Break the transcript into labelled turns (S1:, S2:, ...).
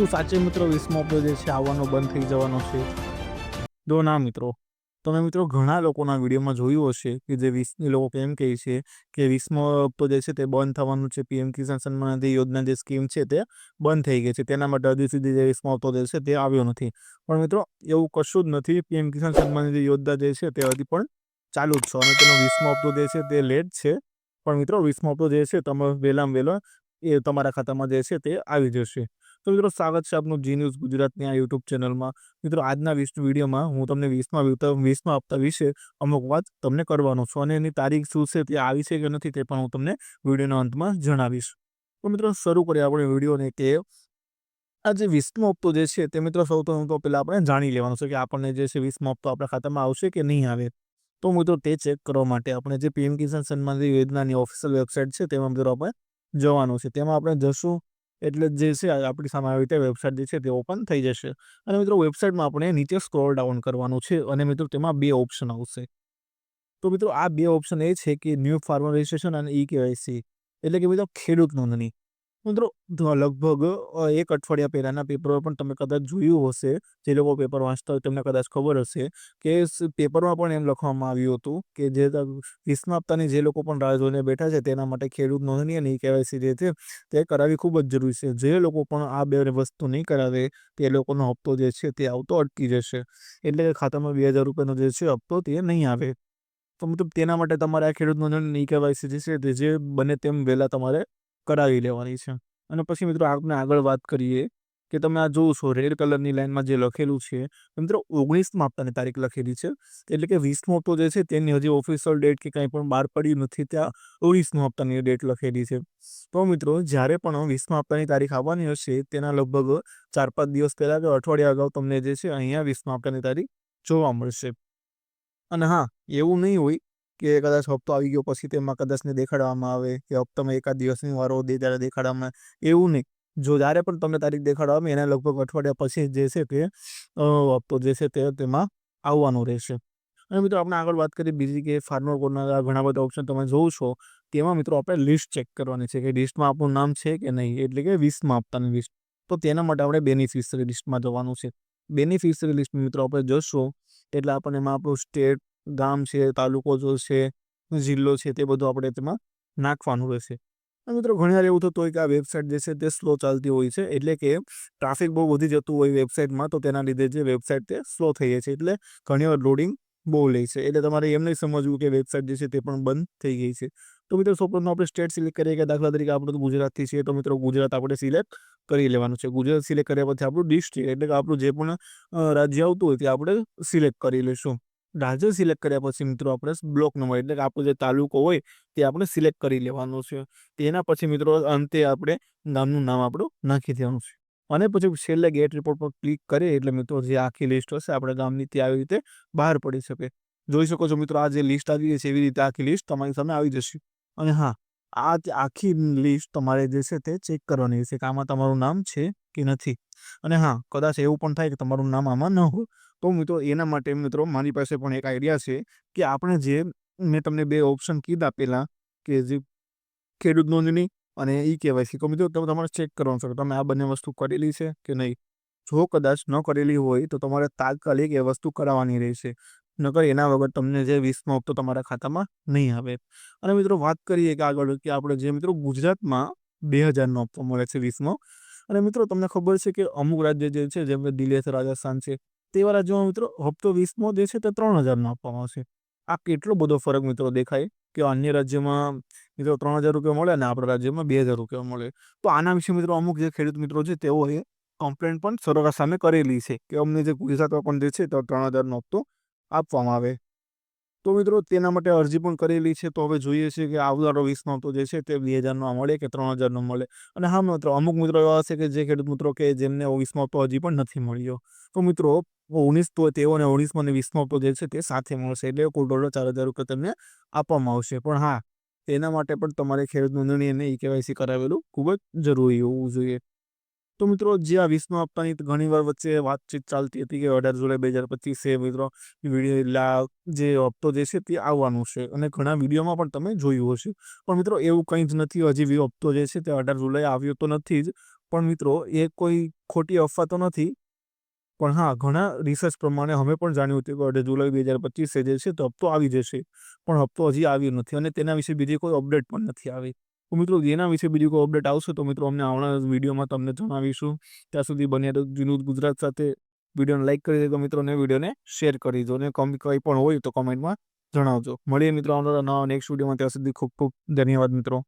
S1: શું સાચે મિત્રો વીસમો જે છે, આવવાનો બંધ થઈ જવાનો છે? દો ના મિત્રો. તમે મિત્રો ઘણા લોકોના વિડીયોમાં જોયું હશે કે જે વીસ લોકો કેમ કહે છે કે વીસમો હપ્તો જે છે તે બંધ થવાનું છે. પીએમ કિસાન સન્માન નિધિ યોજના જે સ્કીમ છે તે બંધ થઈ ગઈ છે. તેના માટે હજુ સુધી જે વીસમો હપ્તો જે છે તે આવ્યો નથી. પણ મિત્રો, એવું કશું જ નથી. પીએમ કિસાન સન્માન નિધિ યોજના જે છે તે હજી પણ ચાલુ જ છે અને તેનો વીસમો હપ્તો જે છે તે લેટ છે. પણ મિત્રો, વીસમો હપ્તો જે છે તમે વહેલામાં વહેલો એ તમારા ખાતામાં જે છે તે આવી જશે. તો મિત્રો સ્વાગત છે આપનું જી ન્યૂઝ ગુજરાતની આ યુટ્યુબ ચેનલમાં. મિત્રો આજના વીસ વિડીયોમાં હું તમને વીસમાં વીસમાં હપ્તા વિશે અમુક વાત તમને કરવાનો છું અને એની તારીખ શું છે, તે આવી છે કે નથી તે પણ હું તમને વિડીયોના અંતમાં જણાવીશ. તો મિત્રો શરૂ કરીએ આપણે વિડીયોને કે આ જે વીસમો હપ્તો જે છે તે મિત્રો સૌથી તો પહેલાં આપણે જાણી લેવાનું છે કે આપણને જે છે વીસમો હપ્તો આપણા ખાતામાં આવશે કે નહીં આવે. તો મિત્રો તે ચેક કરવા માટે આપણે જે પીએમ કિસાન સન્માન યોજનાની ઓફિશિયલ વેબસાઇટ છે તેમાં મિત્રો આપણે જવાનું છે. તેમાં આપણે જશું એટલે જે છે આપણી સામે આવી રીતે વેબસાઇટ જે છે, તે ઓપન થઈ જશે. અને મિત્રો, વેબસાઇટમાં આપણે નીચે સ્ક્રોલ ડાઉન કરવાનું છે અને મિત્રો, તેમાં બે ઓપ્શન આવશે. તો મિત્રો, આ બે ઓપ્શન એ છે કે ન્યૂ ફાર્મર રજિસ્ટ્રેશન અને ઈ કેવાયસી. એટલે કે મિત્રો, ખેડૂત નોંધણી. મિત્રો લગભગ એક અઠવાડિયા પહેલાંના પેપરો પણ તમે કદાચ જોયું હશે, જે લોકો પેપર વાંચતા હોય તેમને કદાચ ખબર હશે, કે પેપરમાં પણ એમ લખવામાં આવ્યું હતું કે જે વીસમા હપ્તાની જે લોકો પણ રાહ જોઈને બેઠા છે તેના માટે ખેડૂત નોંધણી અને કેવાયસી જે છે તે કરાવવી ખૂબ જ જરૂરી છે. જે લોકો પણ આ બે વસ્તુ નહીં કરાવે, તે લોકોનો હપ્તો જે છે તે આવતો અટકી જશે. એટલે ખાતામાં બે હજાર રૂપિયાનો જે છે હપ્તો તે નહીં આવે. તો મતલબ તેના માટે તમારે આ ખેડૂત નોંધણી કેવાયસી જે છે તે જે બને તેમ વહેલા તમારે કરાવી લેવાની છે. અને પછી મિત્રો આપણે આગળ વાત કરીએ કે તમે આ જોવો છો રેડ કલરની લાઇનમાં જે લખેલું છે મિત્રો ઓગણીસમાં હપ્તાની તારીખ લખેલી છે. એટલે કે વીસમો હપ્તો જે છે તેની હજી ઓફિશિયલ ડેટ કે કંઈ પણ બહાર પડ્યું નથી, ત્યાં ઓગણીસમો હપ્તાની ડેટ લખેલી છે. તો મિત્રો જ્યારે પણ વીસમા હપ્તાની તારીખ આવવાની હશે, તેના લગભગ ચાર પાંચ દિવસ પહેલાં કે અઠવાડિયા અગાઉ તમને જે છે અહીંયા વીસમા હપ્તાની તારીખ જોવા મળશે. અને હા, એવું નહીં હોય કે કદાચ હપ્તો આવી ગયો પછી તેમાં કદાચને દેખાડવામાં આવે કે હપ્તામાં એકાદ દિવસની વારો દે ત્યારે દેખાડવામાં એવું નહીં. જો જ્યારે પણ તમને તારીખ દેખાડવામાં એના લગભગ અઠવાડિયા પછી જે છે તે હપ્તો જે છે તે તેમાં આવવાનો રહેશે. અને મિત્રો આપણે આગળ વાત કરીએ બીજી કે ફાર્મર કોડના ઘણા બધા ઓપ્શન તમે જોવો છો, તેમાં મિત્રો આપણે લિસ્ટ ચેક કરવાની છે કે લિસ્ટમાં આપણું નામ છે કે નહીં, એટલે કે વીસમાં આપતાની લિસ્ટ તો તેના માટે આપણે બેનિફિશરી લિસ્ટમાં જવાનું છે. બેનિફિશરી લિસ્ટ મિત્રો આપણે જોશો, એટલે આપણને એમાં આપણું સ્ટેટ ગામ છે, તાલુકો જો છે, જિલ્લો છે, તે બધું આપણે તેમાં નાખવાનું રહેશે. અને મિત્રો, ઘણીવાર એવું થતું હોય કે આ વેબસાઇટ જે છે તે સ્લો ચાલતી હોય છે, એટલે કે ટ્રાફિક બહુ વધી જતું હોય વેબસાઇટમાં તો તેના લીધે જે વેબસાઇટ તે સ્લો થઈ જાય છે, એટલે ઘણીવાર લોડિંગ બહુ લે છે. એટલે તમારે એમ નહીં સમજવું કે વેબસાઇટ જે છે તે પણ બંધ થઈ ગઈ છે. તો મિત્રો સૌપ્રથમ આપણે સ્ટેટ સિલેક્ટ કરીએ કે દાખલા તરીકે આપણે તો ગુજરાતથી છીએ, તો મિત્રો, ગુજરાત આપણે સિલેક્ટ કરી લેવાનું છે. ગુજરાત સિલેક્ટ કર્યા પછી આપણું ડિસ્ટ્રિક્ટ એટલે કે આપણું જે પણ રાજ્ય આવતું હોય તે આપણે સિલેક્ટ કરી લઈશું. રાજ્ય સિલેક્ટ કર્યા પછી મિત્રો આપણે બ્લોક નંબર એટલે કે આપણો જે તાલુકો હોય તે આપણે સિલેક્ટ કરી લેવાનો છે. તેના પછી મિત્રો અંતે આપણે ગામનું નામ આપણું નાખી દેવાનું છે. અને પછી છેલ્લે ગેટ રિપોર્ટ પર ક્લિક કરીએ એટલે મિત્રો જે આખી લિસ્ટ હશે આપણે ગામની તે આવી રીતે બહાર પડી શકે. જોઈ શકો છો મિત્રો આ જે લિસ્ટ આવી છે એવી રીતે આખી લિસ્ટ તમારી સામે આવી જશે. અને હા, આ આખી લિસ્ટ તમારે જે છે તે ચેક કરવાની છે કે આમાં તમારું નામ છે કે નથી. અને હા, કદાચ એવું પણ થાય કે તમારું નામ આમાં ન હોય, તો મિત્રો એના માટે મિત્રો મારી પાસે પણ એક આઈડિયા છે કે આપણે જે મેં તમને બે ઓપ્શન કીધા પહેલાં કે જે ખેડૂત નોંધણી અને ઈ કેવાયસી. તો મિત્રો તમે તમારે ચેક કરવાનું છે તમે આ બંને વસ્તુ કરેલી છે કે નહીં? જો કદાચ ન કરેલી હોય, તો તમારે તાત્કાલિક એ વસ્તુ કરાવવાની રહેશે. નકર એના વગર તમને જે વીસમો હપ્તો તમારા ખાતામાં નહીં આવે. અને મિત્રો વાત કરીએ કે આગળ કે આપણે જે મિત્રો ગુજરાતમાં બે હજારનો હપ્તો મળે છે વીસમો અને મિત્રો, તમને ખબર છે કે અમુક રાજ્ય જે છે, જેમ કે દિલ્હી છે, રાજસ્થાન છે, તેવા રાજ્યોમાં મિત્રો હપ્તો વીસમો જે છે, તે ત્રણ હજારનો આપવામાં આવશે. આ કેટલો બધો ફરક મિત્રો દેખાય કે અન્ય રાજ્યમાં મિત્રો ત્રણ હજાર રૂપિયા મળે અને આપણા રાજ્યમાં બે હજાર રૂપિયા મળે. તો આના વિશે મિત્રો અમુક જે ખેડૂત મિત્રો છે તેઓએ કમ્પ્લેન પણ સરકાર સામે કરેલી છે કે અમને જે ગુજરાતમાં પણ જે છે તો ત્રણ હજારનો હપ્તો આપવામાં આવે. તો મિત્રો તેના માટે અરજી પણ કરેલી છે. તો હવે જોઈએ છે કે આવનારો વીસનો તો જે છે તે બે હજારનો મળે કે ત્રણ હજારનો મળે? અને હા મિત્રો, અમુક મિત્રો એવા હશે કે જે ખેડૂત મિત્રો કે જેમને વીસમો તો હજી પણ નથી મળ્યો. તો મિત્રો, ઓગણીસ તો તેઓને ઓગણીસમાં અને વીસમો તો જે છે તે સાથે મળશે. એટલે કુલ ટોટલ ચાર હજાર રૂપિયા તમને આપવામાં આવશે. પણ હા, તેના માટે પણ તમારે ખેડૂત નોંધણી અને ઈ કેવાયસી કરાવેલું ખૂબ જ જરૂરી હોવું જોઈએ. તો મિત્રો, જે આ વીસમો હપ્તાની ઘણીવાર વચ્ચે વાતચીત ચાલતી હતી કે અઢાર જુલાઈ બે હજાર પચીસે મિત્રો, વીડિયો જે હપ્તો જે છે તે આવવાનું છે. અને ઘણા વિડીયોમાં પણ તમે જોયું હશે. પણ મિત્રો, એવું કંઈ જ નથી. હજી હપ્તો જે છે તે અઢાર જુલાઈ આવ્યો તો નથી જ. પણ મિત્રો, એ કોઈ ખોટી અફવા તો નથી. પણ હા, ઘણા રિસર્ચ પ્રમાણે અમે પણ જાણ્યું હતું કે અઢાર જુલાઈ બે હજાર પચીસે જે છે તો હપ્તો આવી જશે. પણ હપ્તો હજી આવ્યો નથી અને તેના વિશે બીજી કોઈ અપડેટ પણ નથી આવી. તો મિત્રો, જેના વિશે બીજું કોઈ અપડેટ આવશે તો મિત્રો, અમને આવનારા વિડીયોમાં તમને જણાવીશું. ત્યાં સુધી બન્યા તો વિનોદ ગુજરાત સાથે વિડીયોને લાઇક કરી દેજો મિત્રોને વિડીયોને શેર કરી દો અને કમ, કંઈ પણ હોય તો કમેન્ટમાં જણાવજો. મળીએ મિત્રો આવનારા નવા નેક્સ્ટ વિડીયોમાં. ત્યાં સુધી ખૂબ ખૂબ ધન્યવાદ મિત્રો.